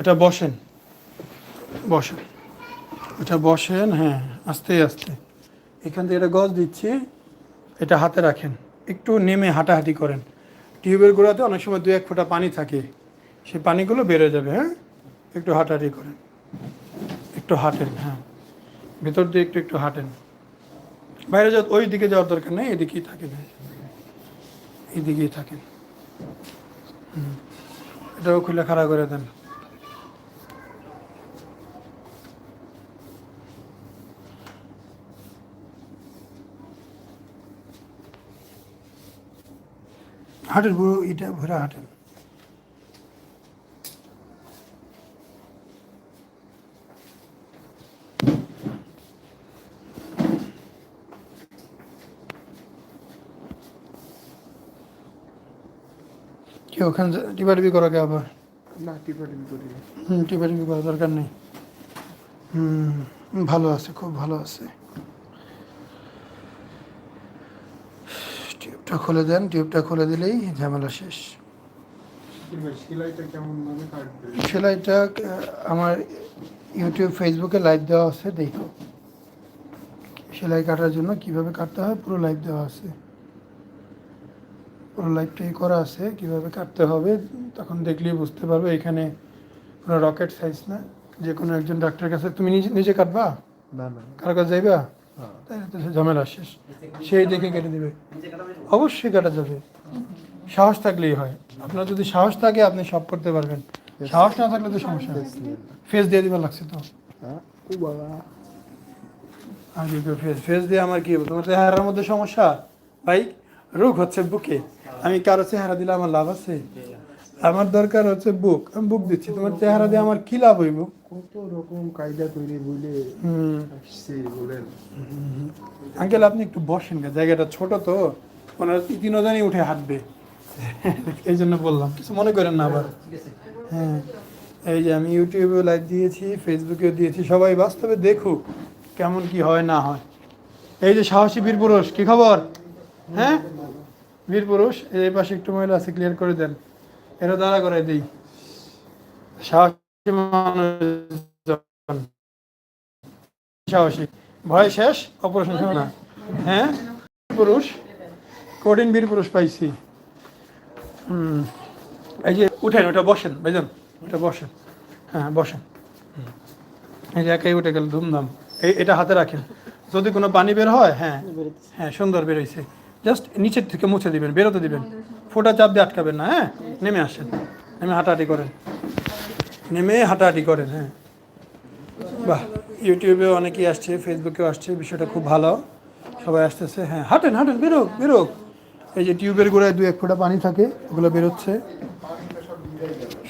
এটা বসেন। বসেন। এটা বসেন হ্যাঁ আস্তে আস্তে। এখান থেকে এটা গজ দিচ্ছি, এটা হাতে রাখেন। একটু নেমে হাঁটাহাঁটি করেন। টিউবের গোড়াতে অনেক সময় দু এক ফোঁটা পানি থাকে। সেই পানিগুলো বেড়ে যাবে হ্যাঁ? একটু হাঁটাহাঁটি করেন। একটু হাঁটেন হ্যাঁ। ভেতর দিয়ে একটু একটু হাঁটেন। বাইরে যা ওই দিকে যাওয়ার দরকার নেই, এদিকেই থাকেন। এদিকেই থাকেন। এটাও খুলে খাড়া করে দেন। হাঁটেন পুরো এটা ভরে হাঁটেন। কি ওখানে টিপাটিপি করো কে আবার? না টিপাটিপি করি হুম টিপাটিপি করার দরকার নেই। হুম ভালো আছে খুব ভালো আছে। টিউবটা খুলে দেন টিউবটা খুলে দিলেই ঝামেলা শেষ। সেলাইটা কেমন সেলাইটা আমার ইউটিউব ফেসবুকে লাইভ দেওয়া আছে দেখো। সেলাই কাটার জন্য কীভাবে কাটতে হয় পুরো লাইভ দেওয়া আছে। পুরো লাইভটাই করা আছে কীভাবে কাটতে হবে তখন দেখলেই বুঝতে পারবে এখানে কোনো রকেট সাইজ না। যে কোনো একজন ডাক্তারের কাছে তুমি নিজে নিজে কাটবা? না না। কারও কাছে যাইবা? ঝামেলা শেষ। সেই দেখে কেটে দেবে। অবশ্যই কাটা যাবে। সাহস থাকলেই হয়। আপনার যদি সাহস থাকে, আপনি সব করতে পারবেন। সাহস না থাকলে তো সমস্যা ফেস দিয়ে দিবার লাগছে তো। বাবা ফেস ফেস দিয়ে আমার কি তোমার চেহারার মধ্যে সমস্যা? ভাই, রোগ হচ্ছে বুকে। আমি কারও চেহারা দিলে আমার লাভ আছে? আমার দরকার হচ্ছে বুক আমি বুক দিচ্ছি। তোমার চেহারা দিয়ে আমার কি লাভ হইব? কত রকম কায়দা তৈরি বলে বলেন। আঙ্কেল আপনি একটু বসেন গা জায়গাটা ছোট তো। ওনারা তিনজনই উঠে হাঁটবে। এই জন্য বললাম কিছু মনে করেন না আবার। হ্যাঁ। এই যে আমি ইউটিউবেও লাইভ দিয়েছি ফেসবুকেও দিয়েছি সবাই বাস্তবে দেখুক কেমন কি হয় না হয়। এই যে সাহসী বীর পুরুষ কি খবর? হ্যাঁ? বীর পুরুষ এই পাশে একটু মহিলা আছে ক্লিয়ার করে দেন। এরা দাঁড়া করে দিই। সাহসী সাহসী। ভয় শেষ অপারেশন না। হ্যাঁ? পুরুষ, কঠিন বীর পুরুষ পাইছি। হুম, এই যে উঠেন, ওটা বসেন, ভাইজান, ওটা বসেন। হ্যাঁ বসেন। এই যে একাই উঠে গেল, ধুমধাম। এই, এটা হাতে রাখেন। যদি কোনো পানি বের হয় হ্যাঁ হ্যাঁ সুন্দর বেরোইছে জাস্ট নিচের থেকে মুছে দিবেন, বেরোতে দিবেন। ফোটা চাপ দিয়ে আটকাবেন না হ্যাঁ? নেমে আসেন। নেমে হাঁটাহাঁটি করেন। নেমে হাঁটাহাঁটি করেন হ্যাঁ। বাহ ইউটিউবে অনেকেই আসছে ফেসবুকেও আসছে বিষয়টা খুব ভালো। সবাই আসতেছে হ্যাঁ। হাঁটেন হাঁটেন বেরোক বেরোক। এই যে টিউবের গোড়ায় দু এক ফোঁটা পানি থাকে ওগুলো বেরোচ্ছে।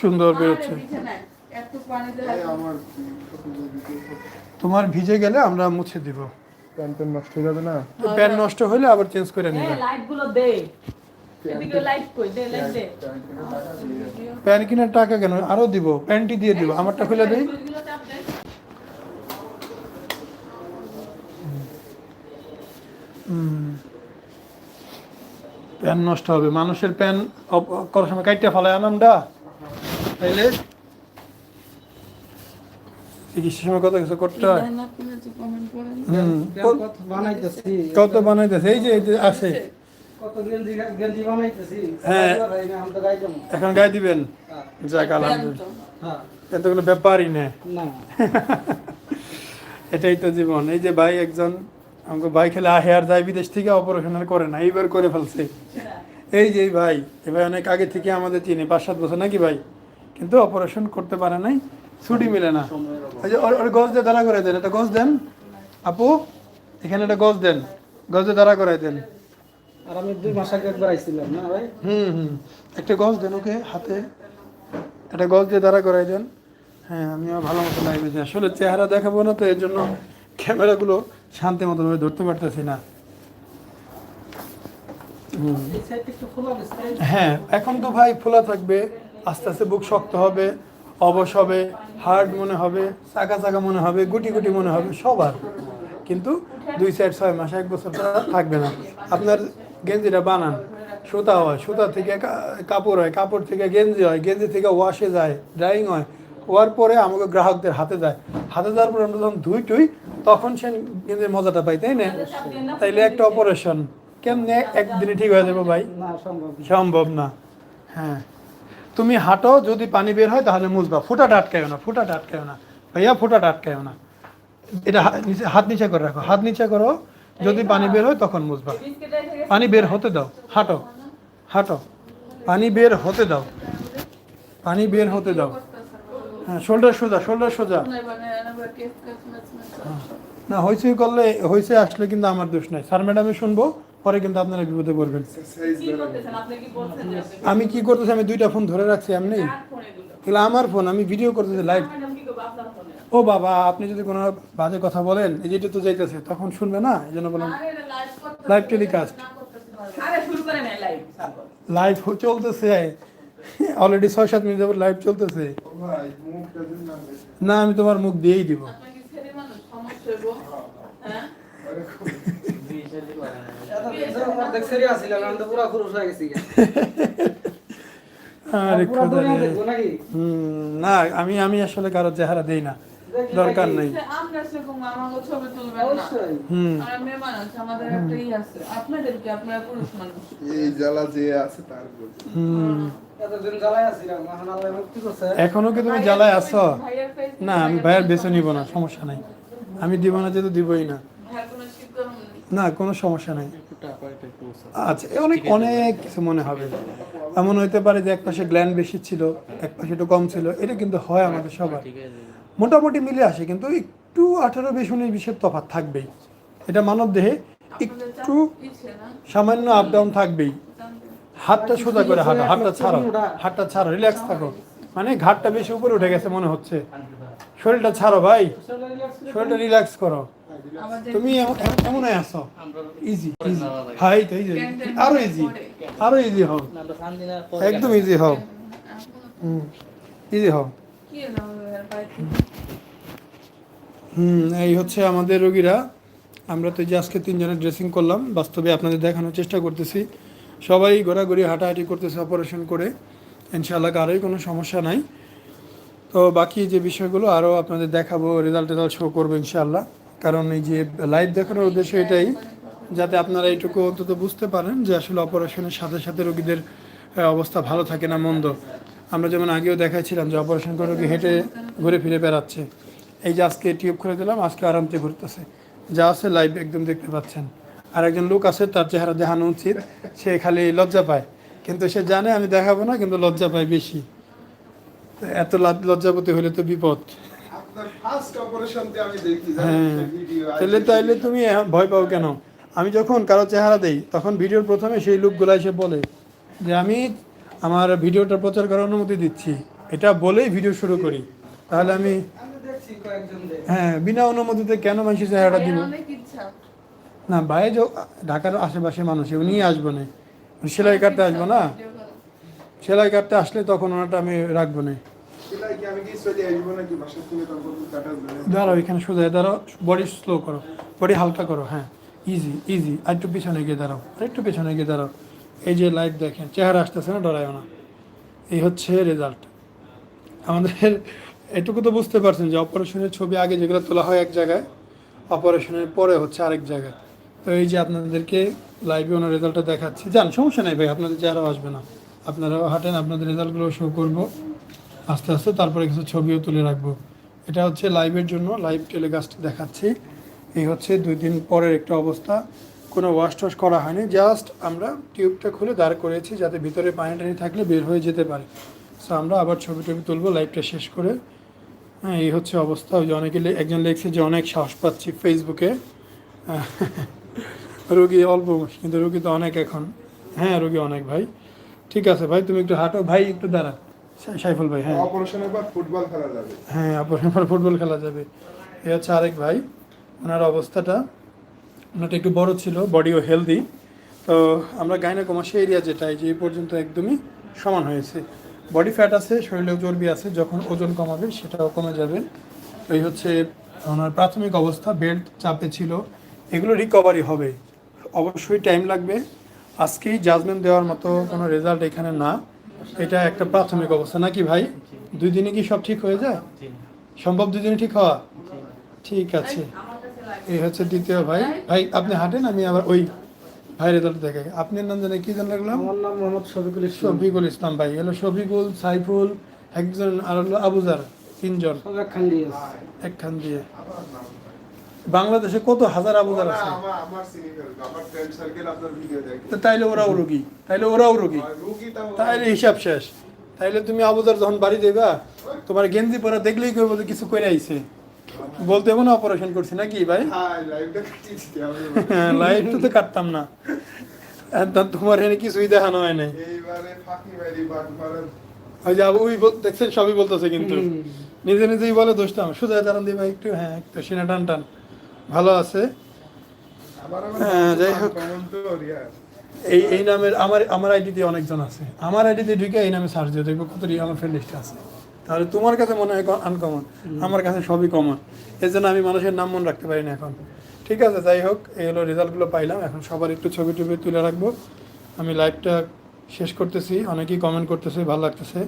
সুন্দর বেরোচ্ছে। এত পানিতে আমার তোমার ভিজে গেলে আমরা মুছে দিব। প্যান্ট প্যান্ট নষ্ট হয়ে যাবে না? প্যান নষ্ট হলে আবার চেঞ্জ করে নিবে। লাইটগুলো দে। প্যান কেনার টাকা কেন? আরও দিব প্যান্টই দিয়ে দিব আমারটা খুলে দেই। প্যান নষ্ট হবে মানুষের প্যান করার সময় কাইটে ফেলায় আনামডা। তাইলে? চিকিৎসার সময় কত কিছু করতে হয়? কত কত বানাইতেছে এই যে এই যে আছে হ্যাঁ। গাই এখন গায়ে দিবেন? যাক আলহামদুলিল্লাহ। হ্যাঁ। ব্যাপারই না। এটাই তো জীবন। এই যে ভাই একজন আমাকে ভাই খেলে হেয়ার যায় বিদেশ থেকে অপারেশন করে না এইবার করে ফেলছে। এই যে ভাই ভাই অনেক আগে থেকে আমাদের চিনি পাঁচ সাত বছর নাকি ভাই? কিন্তু অপারেশন করতে পারে নাই ছুটি মিলে না। ওই যে ওর- ওর গজ দিয়ে দাঁড়া করে দেন এটা গজ দেন। আপু এখানে একটা গজ দেন। গজ দিয়ে দাঁড়া করে দেন। আর আমি দুই মাস আগে একবার আইছিলাম, না ভাই? হুম হুম। একটা গজ দেন ওকে হাতে। একটা গজ দিয়ে দাঁড়া করাই দেন। হ্যাঁ আমিও ভালো মতো লাগবে যে আসলে চেহারা দেখাবো না তো এর জন্য ক্যামেরাগুলো শান্তি মতো ভাবে ধরতে পারতেছি না। গেছে হ্যাঁ এখন তো ভাই খোলা থাকবে, আস্তে আস্তে বুক শক্ত হবে, অবশ হবে, হার্ড মনে হবে, চাকা চাকা মনে হবে, গুটি গুটি মনে হবে, সবার। কিন্তু দুই চার, ছয় মাস, এক বছর থাকবে না। আপনার গেঞ্জিটা বানান। সুতা হয় সুতা থেকে কাপড় হয় কাপড় থেকে গেঞ্জি হয় গেঞ্জি থেকে ওয়াশে যায় ড্রাইং হয়। হওয়ার পরে আমাকে গ্রাহকদের হাতে যায়। হাতে যাওয়ার পরে আমরা যখন ধুই টুই তখন সে গেঞ্জির মজাটা পাই তাই না? তাইলে একটা অপারেশন কেমনে একদিনে ঠিক হয়ে যাবে ভাই? সম্ভব না। হ্যাঁ। তুমি হাঁটো যদি পানি বের হয় তাহলে মুছবা। ফুটাটা আটকায় না ফুটাটা আটকায় না। ভাইয়া ফুটাটা আটকায় না। এটা নিচে- হাত নিচে করে রাখো। হাত নিচে করো। যদি পানি বের হয় তখন গেছে। পানি বের হতে দাও, হাঁটো হাঁটো। পানি বের হতে দাও। পানি বের হতে দাও। হ্যাঁ শোল্ডার সোজা শোল্ডার সোজা। না, হইচই করলে, হইচই আসলে কিন্তু আমার দোষ নাই। স্যার ম্যাডামে শুনব, পরে কিন্তু আপনারা বিপদে পড়বেন। আমি কি করতেছি? আমি দুইটা ফোন ধরে রাখছি, এমনি? এগুলো আমার ফোন, আমি ভিডিও করতেছি লাইভ ম্যাডাম কি করব? আপনার ফোনে। ও বাবা আপনি যদি কোনো বাজে কথা বলেন এই যেটা তো যাইতেছে তখন শুনবে না? এই জন্য বললাম নেয় live। লাইভ চলতেছে। অলরেডি ছয় সাত মিনিট যাবত লাইভ চলতেছে না আমি তোমার মুখ দিয়েই দিব? হ্যাঁ? হয়ে না আমি আমি আসলে কারও চেহারা দেই না। দরকার নেই। এখন কি তুমি জ্বালায় আছো? না আমি ভাইয়ের বেছে নিব না সমস্যা নাই। আমি দিব না যেহেতু দিবই না। না কোনো সমস্যা নাই। আচ্ছা অনেক অনেক কিছু মনে হবে। এমন হইতে পারে যে এক পাশে গ্ল্যান্ড বেশি ছিল এক পাশে একটু কম ছিল। এটা কিন্তু হয় আমাদের সবার। মোটামুটি মিলে আসে, কিন্তু একটু আঠারো, বিশ, উনিশ, বিশের তফাৎ থাকবেই। এটা মানব দেহে একটু? সামান্য আপ ডাউন থাকবেই। হাতটা সোজা করে হাঁটো, হাতটা ছাড়ো হাতটা ছাড়ো রিল্যাক্স থাকো। মানে ঘাটটা বেশি উপরে উঠে গেছে মনে হচ্ছে। শরীরটা ছাড়ো ভাই, শরীরটা রিল্যাক্স করো। তুমি এমন আছো। ইজি ইজি হাই তো ইজি আরও ইজি আরও ইজি হও। একদম ইজি হও। ইজি হও কি হলো ভাইয়ের বাড়িতে? হুম, এই হচ্ছে আমাদের রোগীরা। আমরা তো যে আজকে তিনজনের ড্রেসিং করলাম, বাস্তবে আপনাদের দেখানোর চেষ্টা করতেছি। সবাই ঘোরাঘুরি, হাঁটাহাঁটি করতেছে অপারেশন করে। ইনশাআল্লাহ কারোই কোনো সমস্যা নাই। তো বাকি যে বিষয়গুলো আরও আপনাদের দেখাবো রেজাল্ট টেজাল্ট শো করব ইনশাআল্লাহ। কারণ এই যে লাইভ দেখানোর উদ্দেশ্য এটাই, যাতে আপনারা এইটুকু অন্তত বুঝতে পারেন যে আসলে অপারেশনের সাথে সাথে রোগীদের অবস্থা ভালো থাকে না মন্দ। আমরা যেমন আগেও দেখাইছিলাম যে অপারেশন করে রোগী হেঁটে ঘুরে ফিরে বেড়াচ্ছে। এই যে আজকে টিউব খুলে দিলাম আজকে আরামতে ঘুরতেছে। যা আছে লাইভ একদম দেখতে পাচ্ছেন। আর একজন লোক আছে তার চেহারা দেখানো উচিত। সে খালি লজ্জা পায়। কিন্তু সে জানে আমি দেখাবো না কিন্তু লজ্জা পায় বেশি। এত লজ্জাপতি হলে তো বিপদ। হ্যাঁ। তাহলে তাইলে তুমি ভয় পাও কেন? আমি যখন কারও চেহারা দেই তখন ভিডিওর প্রথমে সেই লোকগুলো এসে বলে যে আমি আমার ভিডিওটা প্রচার করার অনুমতি দিচ্ছি। এটা বলেই ভিডিও শুরু করি। তাহলে আমি হ্যাঁ বিনা অনুমতিতে কেন মানুষের চেহারাটা দিব। না বাইরে যে ঢাকার আশেপাশে মানুষ উনি আসব না। সেলাই কাটতে আসব না? সেলাই কাটতে আসলে তখন ওনাটা আমি রাখব না। দাঁড়াও এখানে সোজা দাঁড়াও। বডি স্লো করো। বডি হালকা করো হ্যাঁ। ইজি ইজি আর একটু পিছনে গিয়ে দাঁড়াও। আর একটু পিছনে গিয়ে দাঁড়াও। এই যে লাইভ দেখেন চেহারা আসতেছে না ডরায়ও না। এই হচ্ছে রেজাল্ট আমাদের এটুকু তো বুঝতে পারছেন যে অপারেশনের ছবি আগে যেগুলো তোলা হয় এক জায়গায়, অপারেশনের পরে হচ্ছে আরেক জায়গায়। তো এই যে আপনাদেরকে লাইভে ওনার রেজাল্টটা দেখাচ্ছি। যান, সমস্যা নেই ভাই, আপনাদের চেহারাও আসবে না। আপনারাও হাঁটেন, আপনাদের রেজাল্টগুলো শো করব। আস্তে আস্তে তারপরে কিছু ছবিও তুলে রাখব। এটা হচ্ছে লাইভের জন্য লাইভ টেলিকাস্ট দেখাচ্ছি। এই হচ্ছে দুই দিন পরের একটা অবস্থা। কোনো ওয়াশ টশ করা হয়নি। জাস্ট আমরা টিউবটা খুলে দাঁড় করেছি যাতে ভিতরে পানি টানি থাকলে বের হয়ে যেতে পারে। সো আমরা আবার ছবি টবি তুলবো লাইভটা শেষ করে হ্যাঁ এই হচ্ছে অবস্থা। ওই যে অনেকে একজন লিখছে যে অনেক সাহস পাচ্ছি ফেসবুকে রুগী অল্প কিন্তু রুগী তো অনেক এখন। হ্যাঁ রুগী অনেক ভাই। ঠিক আছে ভাই তুমি একটু হাঁটো। ভাই একটু দাঁড়া। সাইফুল ভাই হ্যাঁ। অপারেশনের পর ফুটবল খেলা যাবে। হ্যাঁ আপনার পর ফুটবল খেলা যাবে। এ হচ্ছে আরেক ভাই। ওনার অবস্থাটা ওনারটা একটু বড় ছিল বডিও হেলদি তো আমরা গাইনাকমাসি এরিয়া যেটা এই যে এই পর্যন্ত একদমই সমান হয়েছে। বডি ফ্যাট আছে শরীরেও চর্বি আছে যখন ওজন কমাবে সেটাও কমে যাবে। এই হচ্ছে ওনার প্রাথমিক অবস্থা বেল্ট চাপে ছিল। এগুলো রিকভারি হবে। অবশ্যই টাইম লাগবে। আজকেই জাজমেন্ট দেওয়ার মতো কোনো রেজাল্ট এখানে না। এটা একটা প্রাথমিক অবস্থা। নাকি ভাই? দুই দিনে কি সব ঠিক হয়ে যায়? সম্ভব দুই দিনে ঠিক হওয়া? ঠিক আছে। এই হচ্ছে দ্বিতীয় ভাই। ভাই আপনি হাঁটেন আমি আবার ওই ভাই রেজাল্ট দেখে। আপনার নাম জানে কি জান রাখলাম আমার নাম মোহাম্মদ শফিকুল ইসলাম। শফিকুল ইসলাম ভাই। হলো শফিকুল সাইফুল একজন আর হলো আবুজার তিনজন। একখান দিয়ে। একখান দিয়ে। বাংলাদেশে কত হাজার আবুদার আছে? তাইলে ওরাও রোগী। তাইলে ওরাও রোগী। তাইলে হিসাব শেষ। তাইলে তুমি আবুদার যখন বাড়ি দেবা তোমার গেঞ্জি পরা দেখলেই কিছু করে আইছে। বলতে হবে অপারেশন করছি নাকি ভাই? হ্যাঁ দিতে হবে লাইভ তো কাটতাম না। তোমার এখানে কিছুই দেখানো হয় নাই। ওই যে ওই দেখছেন সবই বলতেছে কিন্তু। নিজে নিজেই বলে দোষটা দাঁড়ান দিবা একটু হ্যাঁ একটু সিনা টান টান। ভালো আছে। হ্যাঁ, যাই হোক। এই এই নামের আমার আমার আইডিতে অনেকজন আছে। আমার আইডিতে ঢুকে এই নামে সার্চ দিয়ে দেখব কত আমার ফ্রেন্ড লিস্টে আছে। তাহলে তোমার কাছে মনে হয় আনকমন আমার কাছে সবই কমন এর জন্য আমি মানুষের নাম মনে রাখতে পারি না এখন। ঠিক আছে যাই হোক এই হলো রেজাল্টগুলো পাইলাম। এখন সবার একটু ছবি টবি তুলে রাখব। আমি লাইভটা শেষ করতেছি। অনেকেই কমেন্ট করতেছে ভালো লাগতেছে।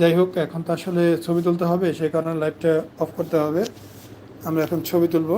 যাই হোক এখন তো আসলে ছবি তুলতে হবে সেই কারণে লাইভটা অফ করতে হবে। আমরা এখন ছবি তুলবো।